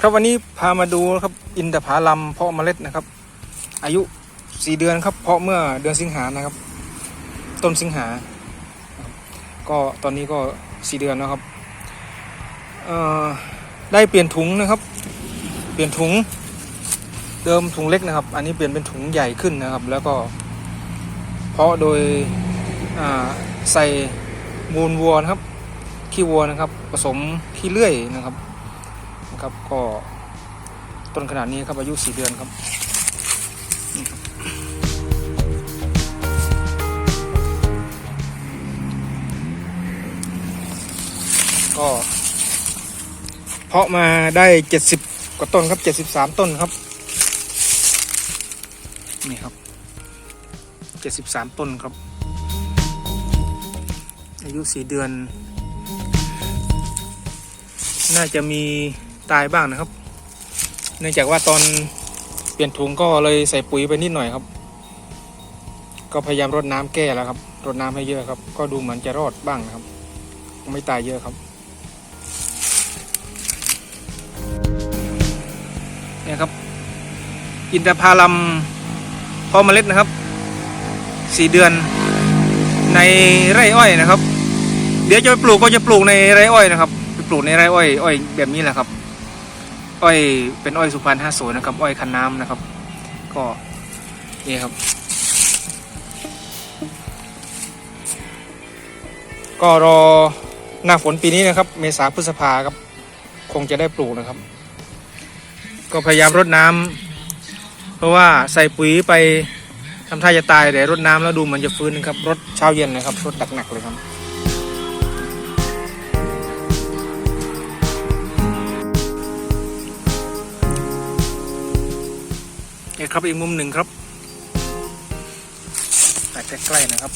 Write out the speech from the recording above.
ครับวันนี้พามาดูครับอินทผลัมเพาะเมล็ดนะครับ อายุสี่เดือนครับ เพาะเมื่อเดือนสิงหานะครับ ต้นสิงหา ก็ตอนนี้ก็สี่เดือนแล้วครับได้เปลี่ยนถุงนะครับ เปลี่ยนถุง เดิมถุงเล็กนะครับ อันนี้เปลี่ยนเป็นถุงใหญ่ขึ้นนะครับ แล้วก็ เพาะโดยใส่มูลวัวนะครับขี้วัวนะครับ ผสมขี้เลื่อยนะครับ นะครับ ก็ต้นขนาดนี้ครับอายุสี่เดือนครับก็เพาะมาได้เจ็ดสิบกว่าต้นครับเจ็ดสิบสามต้นครับ นี่ครับเจ็ดสิบสามต้นครับ อายุสี่เดือน น่าจะมี ตายบ้างนะครับ เนื่องจากว่าตอนเปลี่ยนถุงก็เลยใส่ปุ๋ยไปนิดหน่อยครับ ก็พยายามรดน้ำแก้แล้วครับรดน้ำให้เยอะครับ ก็ดูเหมือนจะรอดบ้างนะครับ ไม่ตายเยอะครับเนี่ยครับ อินทผลัมพาะเมล็ดนะครับสี่เดือนในไร่อ้อยนะครับ เดี๋ยวจะไปปลูกก็จะปลูกในไร่อ้อยนะครับไปปลูกในไร่อ้อยอ้อยแบบนี้แหละครับ อ้อยเป็นอ้อยสุพรรณห้าโซนะครับ อ้อยคันน้ำนะครับ ก็นี่ครับ ก็รอหน้าฝนปีนี้นะครับ เมษาพฤษภาครับ คงจะได้ปลูกนะครับ ก็พยายามรดน้ำเพราะว่าใส่ปุ๋ยไปทำท่าจะตายแต่รดน้ำแล้วดูเหมันจะฟื้นนะครับรดเช้าเย็นนะครับรดหนักๆเลยครับ นี่ครับอีกมุมหนึ่งครับแต่ใกล้ๆนะครับ